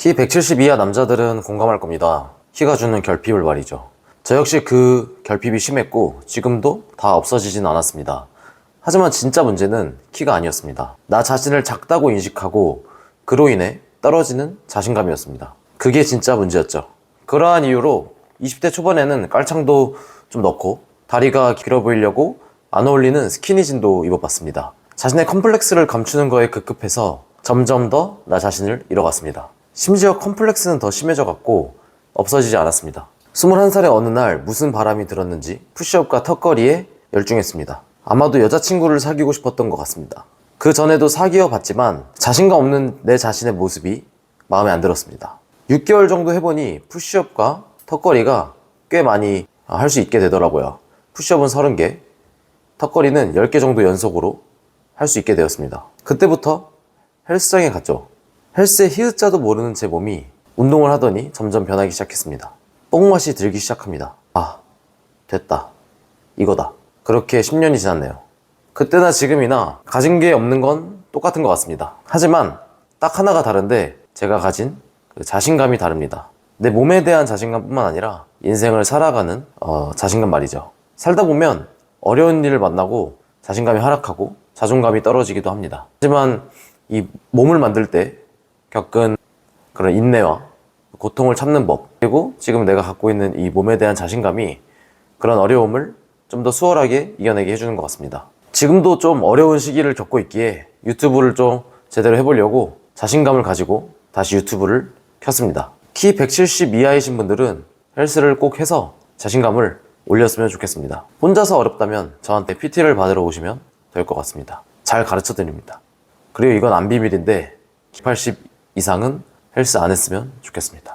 키 170 이하 남자들은 공감할 겁니다. 키가 주는 결핍을 말이죠. 저 역시 그 결핍이 심했고 지금도 다 없어지진 않았습니다. 하지만 진짜 문제는 키가 아니었습니다. 나 자신을 작다고 인식하고 그로 인해 떨어지는 자신감이었습니다. 그게 진짜 문제였죠. 그러한 이유로 20대 초반에는 깔창도 좀 넣고 다리가 길어 보이려고 안 어울리는 스키니진도 입어봤습니다. 자신의 컴플렉스를 감추는 거에 급급해서 점점 더 나 자신을 잃어갔습니다. 심지어 컴플렉스는 더 심해져 갔고 없어지지 않았습니다. 21살의 어느 날 무슨 바람이 들었는지 푸시업과 턱걸이에 열중했습니다. 아마도 여자친구를 사귀고 싶었던 것 같습니다. 그 전에도 사귀어 봤지만 자신감 없는 내 자신의 모습이 마음에 안 들었습니다. 6개월 정도 해보니 푸시업과 턱걸이가 꽤 많이 할 수 있게 되더라고요. 푸시업은 30개, 턱걸이는 10개 정도 연속으로 할 수 있게 되었습니다. 그때부터 헬스장에 갔죠. 헬스의 히읗자도 모르는 제 몸이 운동을 하더니 점점 변하기 시작했습니다. 뽕맛이 들기 시작합니다. 아, 됐다. 이거다. 그렇게 10년이 지났네요. 그때나 지금이나 가진 게 없는 건 똑같은 것 같습니다. 하지만 딱 하나가 다른데 제가 가진 그 자신감이 다릅니다. 내 몸에 대한 자신감뿐만 아니라 인생을 살아가는 어, 자신감 말이죠. 살다 보면 어려운 일을 만나고 자신감이 하락하고 자존감이 떨어지기도 합니다. 하지만 이 몸을 만들 때 겪은 그런 인내와 고통을 참는 법 그리고 지금 내가 갖고 있는 이 몸에 대한 자신감이 그런 어려움을 좀 더 수월하게 이겨내게 해주는 것 같습니다. 지금도 좀 어려운 시기를 겪고 있기에 유튜브를 좀 제대로 해보려고 자신감을 가지고 다시 유튜브를 켰습니다. 키 170 이하이신 분들은 헬스를 꼭 해서 자신감을 올렸으면 좋겠습니다. 혼자서 어렵다면 저한테 PT를 받으러 오시면 될 것 같습니다. 잘 가르쳐 드립니다. 그리고 이건 안 비밀인데 키80 이상은 헬스 안 했으면 좋겠습니다.